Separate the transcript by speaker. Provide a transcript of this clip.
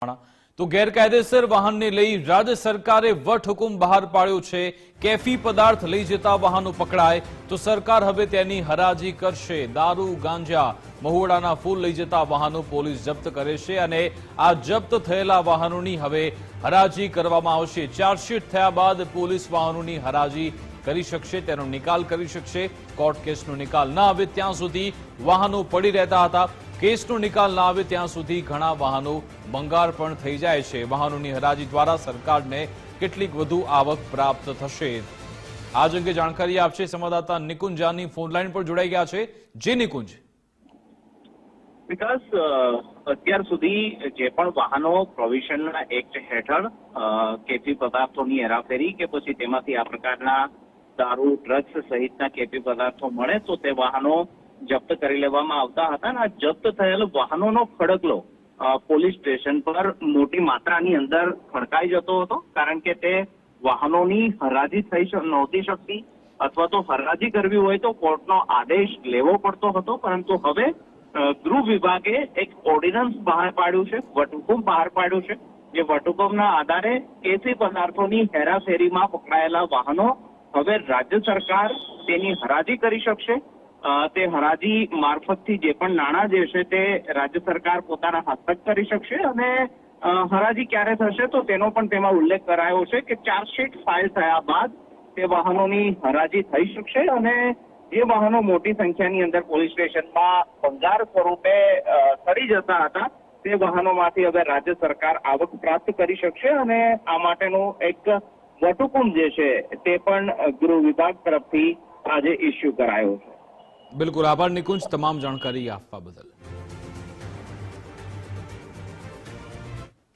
Speaker 1: તો ગેરકાયદેસર વાહનને લઈ રાજ્ય સરકારે વટહુકુમ બહાર પાડ્યો છે. કેફી પદાર્થ લઈ જતા વાહનો પકડાય. તો સરકાર હવે તેની હરાજી કરશે. દારૂ, ગાંજા મહુડાના ફૂલ લઈ જતા વાહનો પોલીસ જપ્ત કરે છે અને આ જપ્ત થયેલા વાહનોની હવે હરાજી કરવામાં આવશે. ચાર્જશીટ થયા બાદ પોલીસ વાહનોની હરાજી કરી શકશે, તેનો નિકાલ કરી શકશે. કોર્ટ કેસનો નિકાલ ના આવે ત્યાં સુધી વાહનો પડી રહેતા હતા. કેસનો નિકાલ ના આવે ત્યાં સુધી ઘણા વાહનો બંગાર પણ થઈ જાય છે. વાહનોની હરાજી દ્વારા સરકારને કેટલીક વધુ આવક પ્રાપ્ત થશે. આજ અંગે જાણકારી આપશે સંવાદદાતા નિકુંજ. જાની ફોનલાઈન પર જોડાઈ ગયા છે. જે નિકુંજ.
Speaker 2: વિકાસ અત્યાર સુધી જે પણ વાહનો પ્રોવિશનના એક્ટ હેઠળ કેફી પદાર્થોની હેરાફેરી કે પછી તેમાંથી આ પ્રકારના દારૂ, ડ્રગ્સ સહિતના કેફી પદાર્થો મળે તો તે વાહનો જપ્ત કરી લેવામાં આવતા હતા અને આ જપ્ત થયેલ વાહનોનો ખડકલો પોલીસ સ્ટેશન પર મોટી માત્રાની અંદર ખડકાઈ જતો હતો, કારણ કે તે વાહનોની હરાજી થઈ નહોતી શકતી અથવા તો હરાજી કરવી હોય તો કોર્ટનો આદેશ લેવો પડતો હતો, પરંતુ હવે ગૃહ વિભાગે એક ઓર્ડિનન્સ બહાર પાડ્યું છે, વટહુકમ બહાર પાડ્યું છે, જે વટહુકમના આધારે કેફી પદાર્થોની હેરાફેરીમાં પકડાયેલા વાહનો હવે રાજ્ય સરકાર તેની હરાજી કરી શકશે તે હરાજી મારફતથી જે પણ નાણાં જે છે તે રાજ્ય સરકાર પોતાના હસ્તક કરી શકશે અને હરાજી ક્યારે થશે તો તેનો પણ તેમાં ઉલ્લેખ કરાયો છે કે ચાર્જશીટ ફાઇલ થયા બાદ તે વાહનોની હરાજી થઈ શકશે અને જે વાહનો મોટી સંખ્યાની અંદર પોલીસ સ્ટેશનમાં ભંગાર સ્વરૂપે સરી જતા હતા, તે વાહનોમાંથી હવે રાજ્ય સરકાર આવક પ્રાપ્ત કરી શકશે અને આ માટેનું એક વટહુકમ જે છે તે પણ ગૃહ વિભાગ તરફથી આજે ઇસ્યુ કરાયો છે.
Speaker 1: બિલકુલ આભાર નિકુંજ તમામ જાણકારી આપવા બદલ.